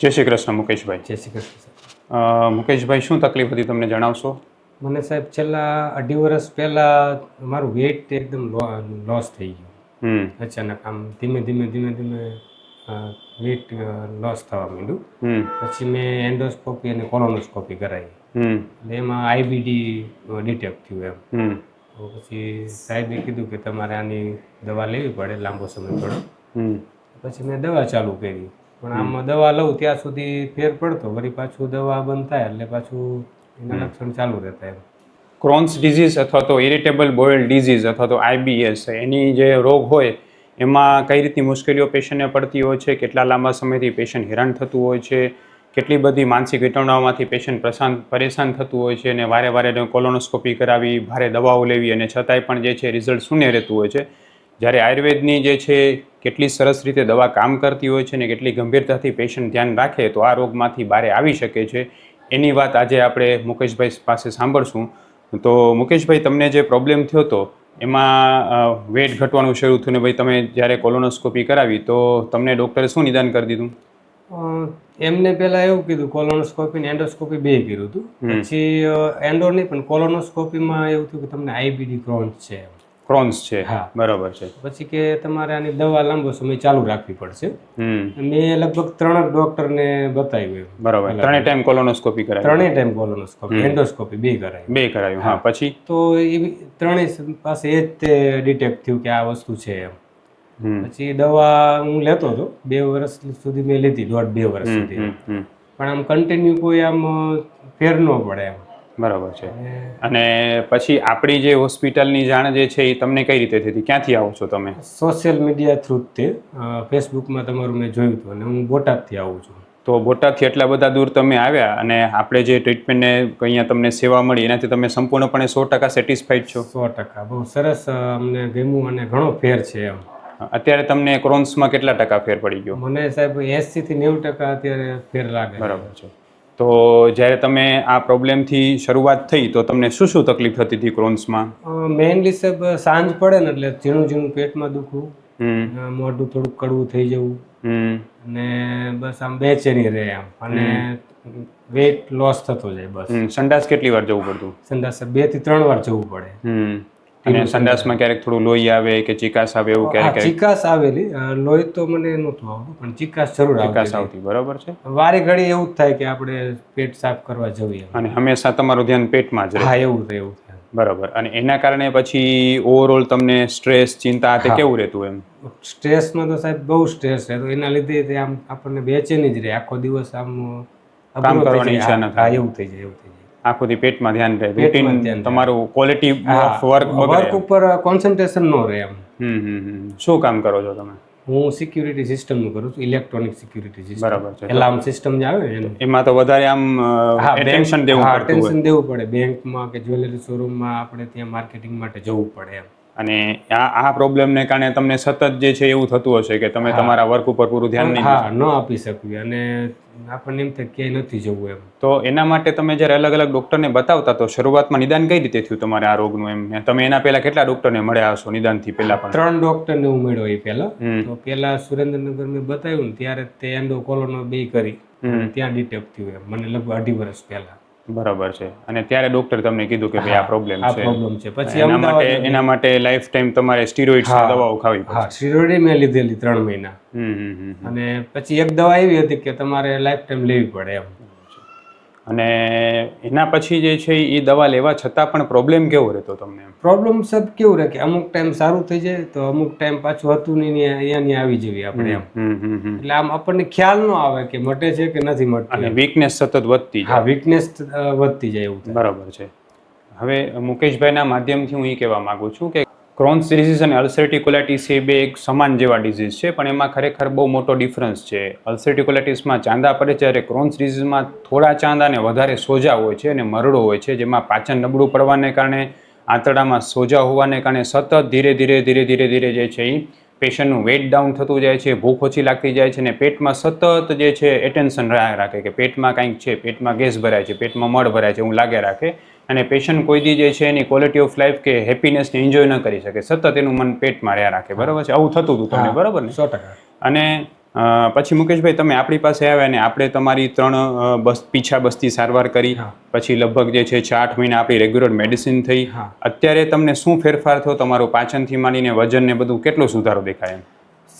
જય શ્રી કૃષ્ણ મુકેશભાઈ. જય શ્રી કૃષ્ણ મુકેશભાઈ શું તકલીફ હતી તમને જણાવશો? મને સાહેબ છેલ્લા અઢી વર્ષ પહેલાં મારું વેઇટ એકદમ લોસ થઈ ગયું. અચાનક આમ ધીમે ધીમે ધીમે ધીમે વેઇટ લોસ થવા માંડ્યું. પછી મેં એન્ડોસ્કોપી અને કોલોનોસ્કોપી કરાવી. એટલે એમાં આઈબીડી ડિટેક્ટ થયું એમ. પછી સાહેબે કીધું કે તમારે આની દવા લેવી પડે લાંબો સમય હમ. પછી મેં દવા ચાલુ કરી. પણ આમાં દવા લઉં ત્યાં સુધી ફેર પડતો. વળી પાછું દવા બંધ થાય એટલે પાછું એના લક્ષણ ચાલુ રહેતા એમ. ક્રોન્સ ડિઝીઝ અથવા તો ઇરિટેબલ બોઇલ ડિઝીઝ અથવા તો આઈબીએસ એની જે રોગ હોય એમાં કઈ રીતની મુશ્કેલીઓ પેશન્ટને પડતી હોય છે કેટલા લાંબા સમયથી પેશન્ટ હેરાન થતું હોય છે કેટલી બધી માનસિક વિટવણાઓમાંથી પેશન્ટ પ્રશાંત પરેશાન થતું હોય છે અને વારે વારે કોલોનોસ્કોપી કરાવી ભારે દવાઓ લેવી અને છતાંય પણ જે છે રિઝલ્ટ શૂન્ય રહેતું હોય છે. જ્યારે આયુર્વેદની જે છે કેટલી સરસ રીતે દવા કામ કરતી હોય છે ને કેટલી ગંભીરતાથી પેશન્ટ ધ્યાન રાખે તો આ રોગમાંથી બહાર આવી શકે છે. એની વાત આજે આપણે મુકેશભાઈ પાસે સાંભળશું. તો મુકેશભાઈ તમને જે પ્રોબ્લેમ થયો હતો એમાં વેટ ઘટવાનું શરૂ થયું ને ભાઈ તમે જ્યારે કોલોનોસ્કોપી કરાવી તો તમને ડૉક્ટરે શું નિદાન કરી દીધું? એમને પહેલાં એવું કીધું કોલોનોસ્કોપી ને એન્ડોસ્કોપી બે કર્યું હતું. પછી એન્ડો નહીં પણ કોલોનોસ્કોપીમાં એવું થયું કે તમને આઈબીડી ક્રોન્સ છે ક્રોન્સ છે. હા. બરાબર છે. પછી કે તમારે આની દવા લાંબો સમય ચાલુ રાખવી પડશે. મેં લગભગ ત્રણ ડોક્ટરને બતાવ્યું બરાબર. ત્રણેય ટાઈમ કોલોનોસ્કોપી કરાવી. ત્રણેય ટાઈમ કોલોનોસ્કોપી. એન્ડોસ્કોપી બે કરાવી. બે કરાયું હા પછી? તો એ ત્રણેય પાસે એ જ તે ડિટેક્ટ થયું કે આ વસ્તુ છે એમ. પછી દવા હું લેતો હતો. બે વર્ષ સુધી મેં લીધી. દોઢ બે વર્ષ સુધી પણ આમ કન્ટિન્યુ કોઈ આમ ફેર ન પડે એમ. બરાબર છે. અને પછી આપણી જે હોસ્પિટલની જાણ જે છે એ તમને કઈ રીતે થઈ હતી? ક્યાંથી આવો છો તમે? સોશિયલ મીડિયા થ્રુ તે. ફેસબુકમાં તમારું મેં જોયું હતું અને હું બોટાદથી આવું છું. તો બોટાદથી એટલા બધા દૂર તમે આવ્યા અને આપણે જે ટ્રીટમેન્ટને અહીંયા તમને સેવા મળી એનાથી તમે સંપૂર્ણપણે સો ટકા સેટિસ્ફાઈડ છો? સો ટકા. બહુ સરસ અમને ગમ્યું અને ઘણો ફેર છે એમ. અત્યારે તમને ક્રોન્સમાં કેટલા ટકા ફેર પડી ગયો? મને સાહેબ એસી થી નેવું ટકા અત્યારે ફેર લાગે બરાબર છે. તો જ્યારે તમે આ પ્રોબ્લેમથી શરૂઆત થઈ તો તમને શું શું તકલીફ થતી હતી ક્રોન્સમાં મેઇનલી સાહેબ સાંજ પડે ને એટલે ઝીણું ઝીણું પેટમાં દુખવું. મોઢું થોડુંક કડવું થઈ જવું. અને બસ આમ બેચેની રહે આમ. અને વેઇટ લોસ થતો જાય બસ. સંડાસ કેટલી વાર જવું પડતું? સંડાસ બેથી ત્રણ વાર જવું પડે. હમ. અને સંડાસમાં ક્યારેક થોડું લોહી આવે કે ચિકાસ આવે એવું ક્યારેક ચિકાસ આવેલી. લોહી તો મને નહોતું આવતું પણ ચિકાસ જરૂર ચિકાસ આવતી બરાબર છે? વારે ઘડી એવું જ થાય કે આપણે પેટ સાફ કરવા જઈએ. અને હંમેશા તમારું ધ્યાન પેટમાં જ રહે. હા એવું એવું બરાબર. અને એના કારણે પછી ઓવરઓલ તમને સ્ટ્રેસ ચિંતા તે કેવું રહેતું એમ? સ્ટ્રેસમાં તો સાહેબ બહુ સ્ટ્રેસ રહેતો. એના લીધે આમ આપણને બેચેની જ રહે. આખો દિવસ આમ કામ કરવાની ઈચ્છા ન થાય. એવું થઈ જાય એવું થઈ જાય. આખો પેટમાં ધ્યાન રહે. રૂટીન તમારું ક્વોલિટી ઓફ વર્ક વર્ક ઉપર કોન્સન્ટ્રેશન ન રહે એમ. હમ હમ હમ. શું કામ કરો છો તમે? હું સિક્યુરિટી સિસ્ટમનું કરું છું ઇલેક્ટ્રોનિક સિક્યુરિટી સિસ્ટમ બરાબર છે. એલાર્મ સિસ્ટમ જે આવે ને એમાં તો વધારે આમ ટેન્શન દેવું પડે પડતું દેવું પડે. બેંકમાં કે જ્વેલરી શોરૂમમાં આપણે ત્યાં માર્કેટિંગ માટે જવું પડે એમ. અને આ આ પ્રોબ્લેમને કારણે તમને સતત જે છે એવું થતું હશે કે તમે તમારા વર્ક ઉપર પૂરું ધ્યાન નહીં હા ન આપી શકીએ અને આપણને એમ થાય ક્યાંય નથી જવું એમ. તો એના માટે તમે જ્યારે અલગ અલગ ડૉક્ટરને બતાવતા તો શરૂઆતમાં નિદાન કઈ રીતે થયું તમારે આ રોગનું એમ? તમે એના પહેલા કેટલા ડૉક્ટરને મળ્યા હશો નિદાનથી પહેલા પણ? ત્રણ ડૉક્ટરને હું મળ્યો એ પહેલા. તો પહેલા સુરેન્દ્રનગર મેં બતાવ્યું ને ત્યારે તે એન્ડો કોલોનો બે કરી. ત્યાં ડિટેક્ટ થયું એમ. મને લગભગ અઢી વર્ષ પહેલા. બરાબર છે. અને ત્યારે ડોક્ટર તમને કીધું કે ભાઈ આ પ્રોબ્લેમ છે. પ્રોબ્લેમ છે. પછી એના માટે એના માટે લાઈફ ટાઈમ તમારે સ્ટીરોઇડ્સ દવાઓ ખાવી હા સ્ટીરોઇડ મેં લીધેલી ત્રણ મહિના. હમ હમ હમ અને પછી એક દવા એવી હતી કે તમારે લાઈફ ટાઈમ લેવી પડે એમ. અને એના પછી જે છે એ દવા લેવા છતાં પણ પ્રોબ્લેમ કેવો રહેતો તમને પ્રોબ્લેમ સબ કેવું રહે કે અમુક ટાઈમ સારું થઈ જાય તો અમુક ટાઈમ પાછું હતું નહીં અહીંયા અહીંયાની આવી જવી આપણે એમ. એટલે આમ આપણને ખ્યાલ ન આવે કે મટે છે કે નથી મટતું અને વીકનેસ સતત વધતી જાય. હા વીકનેસ વધતી જાય એવું બરાબર છે. હવે મુકેશભાઈના માધ્યમથી હું એ કહેવા માગું છું કે ક્રોન્સ ડિઝીઝ અને અલ્સરેટિકોલાઇટિસ એ બે એક સમાન જેવા ડિઝીઝ છે, પણ એમાં ખરેખર બહુ મોટો ડિફરન્સ છે. અલ્સરેટિકોલાઇટિસમાં ચાંદા પડે જ્યારે ક્રોન્સ ડિઝીઝમાં થોડા ચાંદા અને વધારે સોજા હોય છે અને મરડો હોય છે, જેમાં પાચન નબળું પડવાને કારણે, આંતરડામાં સોજા હોવાને કારણે સતત ધીરે ધીરે ધીરે ધીરે ધીરે જે છે એ પેશન્ટનું વેટ ડાઉન થતું જાય છે, ભૂખ ઓછી લાગતી જાય છે અને પેટમાં સતત જે છે એટેન્શન રહ્યા રાખે કે પેટમાં કાંઈક છે, પેટમાં ગેસ ભરાય છે, પેટમાં મળ ભરાય છે, એવું લાગે રાખે. અને પેશન્ટ કોઈ દી જે છે એની ક્વોલિટી ઓફ લાઈફ કે હેપીનેસને એન્જોય ન કરી શકે. સતત એનું મન પેટમાં રહ્યા રાખે. બરાબર છે? આવું થતું હતું તમને બરાબર ને? સો ટકા. અને પછી મુકેશભાઈ તમે આપણી પાસે આવ્યા ને આપણે તમારી ત્રણ બસ પીછા બસ્તી સારવાર કરી. પછી લગભગ જે છે છ આઠ મહિના આપણી રેગ્યુલર મેડિસિન થઈ. હા. અત્યારે તમને શું ફેરફાર થયો? તમારું પાચનથી માંડીને વજન ને બધું કેટલો સુધારો દેખાય એમ?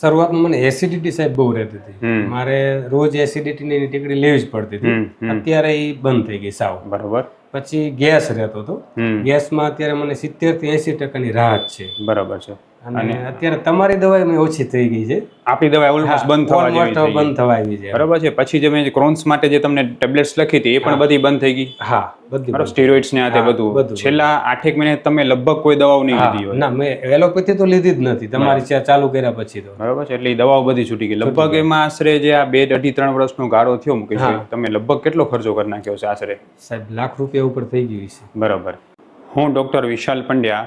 શરૂઆતમાં મને એસિડિટી સાહેબ બહુ રહેતી હતી. મારે રોજ એસિડિટીની ટીકડી લેવી જ પડતી હતી. અત્યારે એ બંધ થઈ ગઈ સાવ. બરોબર. પછી ગેસ રહેતો હતો. ગેસમાં અત્યારે મને સિત્તેરથી એસી ટકાની રાહત છે. બરાબર છે. અને અત્યારે તમારી દવા ઓછી થઈ ગઈ છે. આપણી દવા ઓલમોસ્ટ બંધ થવા જેવી થઈ બંધ થવા આવી છે. બરાબર છે. પછી જે મેં ક્રોન્સ માટે જે તમને ટેબ્લેટ્સ લખી હતી એ પણ બધી બંધ થઈ ગઈ. હા બધી બરાબર સ્ટીરોઇડ્સ ને આ તે બધું. છેલ્લા આઠેક મહિને તમે લગભગ કોઈ દવાઓ નહીં લીધી હોય. ના મેં એલોપેથી તો લીધી જ નથી. તમારી ચાલુ કર્યા પછી તો. બરાબર છે એટલે દવાઓ બધી છૂટી ગઈ. લગભગ એમાં આશરે જે આ બે અઢી ત્રણ વર્ષનો ગાળો થયો મુકેશભાઈ તમે લગભગ કેટલો ખર્ચો કરી નાખ્યો છે આશરે? સાહેબ લાખ રૂપિયા ઉપર થઈ ગયું છે. બરાબર. હું ડૉક્ટર વિશાલ પંડ્યા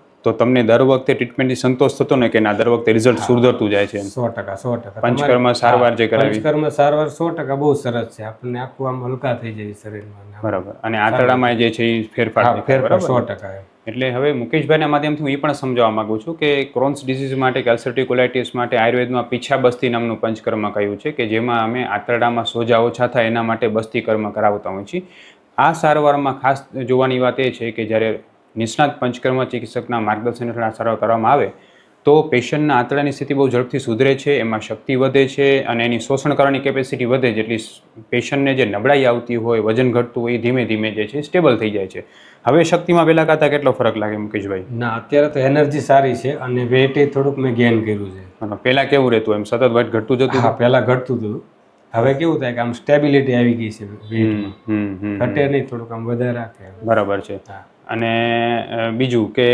તો તમને દર વખતે ટ્રીટમેન્ટથી સંતોષ થતો ને કે ના દર વખતે રિઝલ્ટ સુધરતું જાય છે સો ટકા સો ટકા. પંચકર્મ સારવાર જે કરાવી. પંચકર્મ સારવાર સો ટકા બહુ સરસ છે. આપણને આખું આમ હલકા થઈ જાય શરીરમાં બરાબર. અને આંતરડામાં જે છે એ ફેરફાર ફેરફાર સો ટકા એટલે હવે મુકેશભાઈના માધ્યમથી હું એ પણ સમજાવવા માંગુ છું કે ક્રોન્સ ડિસીઝ માટે કે કોલાઇટિસ માટે આયુર્વેદમાં પીછા બસ્તી નામનું પંચકર્મ કહ્યું છે કે જેમાં અમે આંતરડામાં સોજા ઓછા થાય એના માટે બસ્તી કર્મ કરાવતા હોઈએ છીએ. આ સારવારમાં ખાસ જોવાની વાત એ છે કે જ્યારે નિષ્ણાત પંચકર્મ ચિકિત્સકના માર્ગદર્શન હેઠળ આ સારવાર કરવામાં આવે તો પેશન્ટના આંતરડાની સ્થિતિ બહુ ઝડપથી સુધરે છે એમાં શક્તિ વધે છે અને એની શોષણ કરવાની કેપેસિટી વધે જેટલી પેશન્ટને જે નબળાઈ આવતી હોય વજન ઘટતું હોય એ ધીમે ધીમે જે છે સ્ટેબલ થઈ જાય છે. હવે શક્તિમાં પહેલાં કરતાં કેટલો ફરક લાગે મુકેશભાઈ? ના અત્યારે તો એનર્જી સારી છે અને વેટે થોડુંક મેં ગેન કર્યું છે. પહેલાં કેવું રહેતું એમ? સતત વેટ ઘટતું જતું હા પહેલા ઘટતું હતું. હવે કેવું થાય કે આમ સ્ટેબિલિટી આવી ગઈ છે. ઘટે નહીં થોડુંક આમ વધારે રાખે. બરાબર છે. હા. અને બીજું કે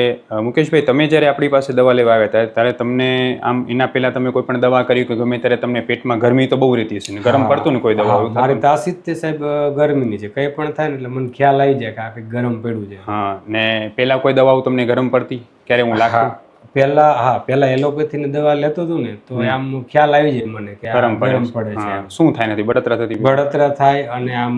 મુકેશભાઈ તમે જ્યારે આપણી પાસે દવા લેવા આવ્યા ત્યારે ત્યારે તમને આમ એના પહેલા તમે કોઈ પણ દવા કરી કે ગમે ત્યારે તમને પેટમાં ગરમી તો બહુ રહેતી હશે ને? ગરમ પડતું ને કોઈ દવા મારી તાસીદ તે સાહેબ ગરમીની છે. કંઈ પણ થાય ને એટલે મને ખ્યાલ આવી જાય કે આ કંઈક ગરમ પડ્યું છે. હા ને પહેલા કોઈ દવાઓ તમને ગરમ પડતી? ક્યારે હું. લાગતું? પહેલા હા પહેલા એલોપેથીની દવા લેતો હતો ને તો આમ ખ્યાલ આવી જાય મને કે ગરમ પડે છે. શું થાય નથી બળતરા થતી બળતરા થાય અને આમ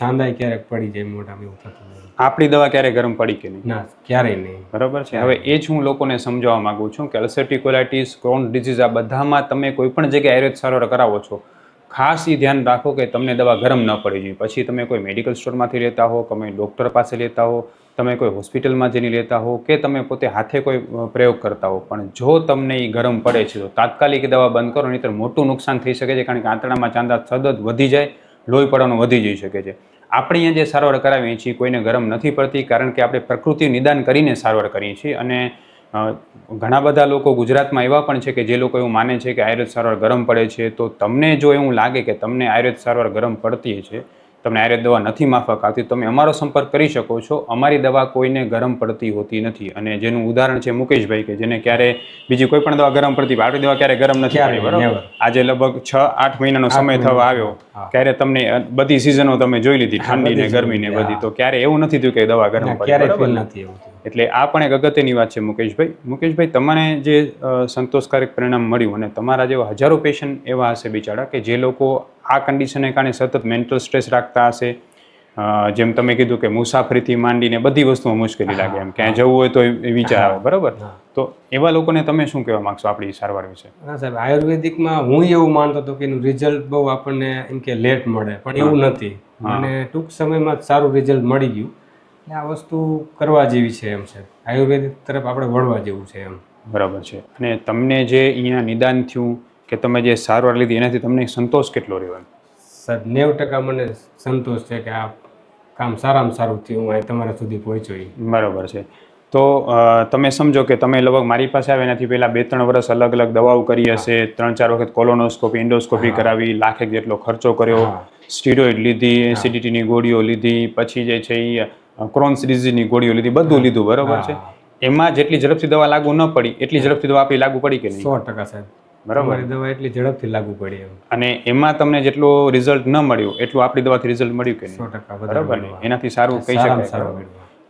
ચાંદાઈ ક્યારેક પડી જાય મોઢામાં એવું થતું આપણી દવા ક્યારે ગરમ પડી કે નહીં? ના ક્યારેય નહીં. બરાબર છે. હવે એ જ હું લોકોને સમજાવવા માંગુ છું કે અલ્સર્ટિવ કોલાઇટિસ ક્રોન ડિઝીઝ આ બધામાં તમે કોઈ પણ જગ્યાએ આયુર્વેદ સારવાર કરાવો છો ખાસ એ ધ્યાન રાખો કે તમને દવા ગરમ ન પડી જોઈએ. પછી તમે કોઈ મેડિકલ સ્ટોરમાંથી લેતા હો તમે ડૉક્ટર પાસે લેતા હો તમે કોઈ હોસ્પિટલમાં જઈને લેતા હો કે તમે પોતે હાથે કોઈ પ્રયોગ કરતા હો, પણ જો તમને એ ગરમ પડે છે, તો તાત્કાલિક દવા બંધ કરો, નહીંતર મોટું નુકસાન થઈ શકે છે, કારણ કે આંતરડામાં ચાંદા સતત વધી જાય, લોહી પડવાનું વધી જઈ શકે છે. આપણે અહીંયા જે સારવાર કરાવીએ છીએ, કોઈને ગરમ નથી પડતી, કારણ કે આપણે પ્રકૃતિ નિદાન કરીને સારવાર કરીએ છીએ અને ઘણા બધા લોકો ગુજરાતમાં એવા પણ છે કે જે લોકો એવું માને છે કે આયુર્વેદ સારવાર ગરમ પડે છે, તો તમને જો એવું લાગે કે તમને આયુર્વેદ સારવાર ગરમ પડતી છે તમને આયુર્વેદ દવા નથી માફક આવતી તમે અમારો સંપર્ક કરી શકો છો. અમારી દવા કોઈને ગરમ પડતી હોતી નથી. અને જેનું ઉદાહરણ છે મુકેશભાઈ કે જેને ક્યારે બીજી કોઈ પણ દવા ગરમ પડતી આપણી દવા ક્યારે ગરમ નથી આવી બરાબર? આજે લગભગ છ આઠ મહિનાનો સમય થવા આવ્યો. ક્યારે તમને બધી સિઝનો તમે જોઈ લીધી ઠંડી ને બધી ગરમી ને બધી. તો ક્યારે એવું નથી થયું કે દવા ગરમ પડી ને? નથી એવું. એટલે આ પણ એક અગત્યની વાત છે મુકેશભાઈ. મુકેશભાઈ તમને જે સંતોષકારક પરિણામ મળ્યું અને તમારા જેવા હજારો પેશન્ટ એવા હશે બિચારા કે જે લોકો આ કન્ડિશનને કારણે સતત મેન્ટલ સ્ટ્રેસ રાખતા હશે. જેમ તમે કીધું કે મુસાફરીથી માંડીને બધી વસ્તુમાં મુશ્કેલી લાગે. એમ ક્યાં જવું હોય તો એ વિચાર આવે બરાબર? તો એવા લોકોને તમે શું કહેવા માંગશો આપણી સારવાર વિશે? ના સાહેબ આયુર્વેદિકમાં હું એવું માનતો હતો કે એનું રિઝલ્ટ બહુ આપણને એમ કે લેટ મળે પણ એવું નથી. અને ટૂંક સમયમાં જ સારું રિઝલ્ટ મળી ગયું. આ વસ્તુ કરવા જેવી છે એમ છે. આયુર્વેદિક તરફ આપણે વળવા જેવું છે એમ. બરાબર છે. અને તમને જે અહીંયા નિદાન થયું કે તમે જે સારવાર લીધી એનાથી તમને સંતોષ કેટલો રહ્યો સર નેવ ટકા મને સંતોષ છે કે આ કામ સારામાં સારું થયું હું તમારા સુધી પહોંચ્યો બરાબર છે. તો તમે સમજો કે તમે લગભગ મારી પાસે આવે એનાથી પહેલાં બે ત્રણ વર્ષ અલગ અલગ દવાઓ કરી હશે ત્રણ ચાર વખત કોલોનોસ્કોપી ઇન્ડોસ્કોપી કરાવી લાખેક જેટલો ખર્ચો કર્યો સ્ટીરોઇડ લીધી એસિડિટીની ગોળીઓ લીધી પછી જે છે એ ક્રોન્સ ડિઝીઝની ગોળીઓ લીધી બધું લીધું બરાબર છે? એમાં જેટલી ઝડપથી દવા લાગુ ન પડી એટલી ઝડપથી દવા આપી લાગુ પડી કે નહીં? સો ટકા સાહેબ. બરાબર. દવા એટલી ઝડપથી લાગુ પડી અને એમાં તમને જેટલું રિઝલ્ટ ન મળ્યું એટલું આપણી દવાથી રિઝલ્ટ મળ્યું કે નહીં? સો ટકા બરાબર એનાથી સારું કહી શકાય.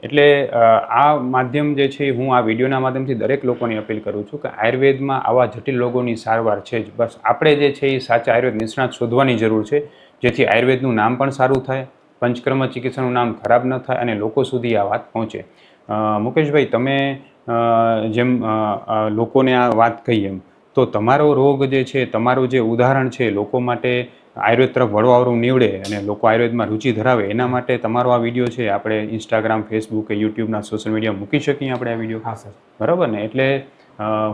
એટલે આ માધ્યમ જે છે હું આ વિડીયોના માધ્યમથી દરેક લોકોની અપીલ કરું છું કે આયુર્વેદમાં આવા જટિલ રોગોની સારવાર છે જ. બસ આપણે જે છે એ સાચા આયુર્વેદ નિષ્ણાત શોધવાની જરૂર છે જેથી આયુર્વેદનું નામ પણ સારું થાય પંચકર્મ ચિકિત્સાનું નામ ખરાબ ન થાય અને લોકો સુધી આ વાત પહોંચે. મુકેશભાઈ તમે જેમ લોકોને આ વાત કહી એમ તો તમારો રોગ જે છે તમારું જે ઉદાહરણ છે લોકો માટે આયુર્વેદ તરફ વળવાવરું નીવડે અને લોકો આયુર્વેદમાં રુચિ ધરાવે એના માટે તમારો આ વીડિયો છે આપણે ઇન્સ્ટાગ્રામ ફેસબુક કે યુટ્યુબના સોશિયલ મીડિયા મૂકી શકીએ આપણે આ વીડિયો? હા સર. બરાબર ને? એટલે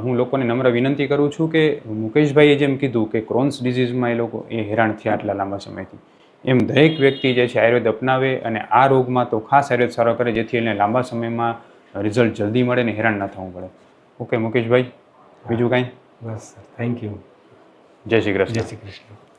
હું લોકોને નમ્ર વિનંતી કરું છું કે મુકેશભાઈએ જેમ કીધું કે ક્રોન્સ ડિઝીઝમાં એ લોકો એ હેરાન થયા આટલા લાંબા સમયથી. એમ દરેક વ્યક્તિ જે છે આયુર્વેદ અપનાવે અને આ રોગમાં તો ખાસ આયુર્વેદ સારો કરે જેથી એને લાંબા સમયમાં રિઝલ્ટ જલ્દી મળે ને હેરાન ન થવું પડે. ઓકે મુકેશભાઈ બીજું કાંઈ? બસ થેન્ક યુ જય શ્રી કૃષ્ણ. જય શ્રી કૃષ્ણ.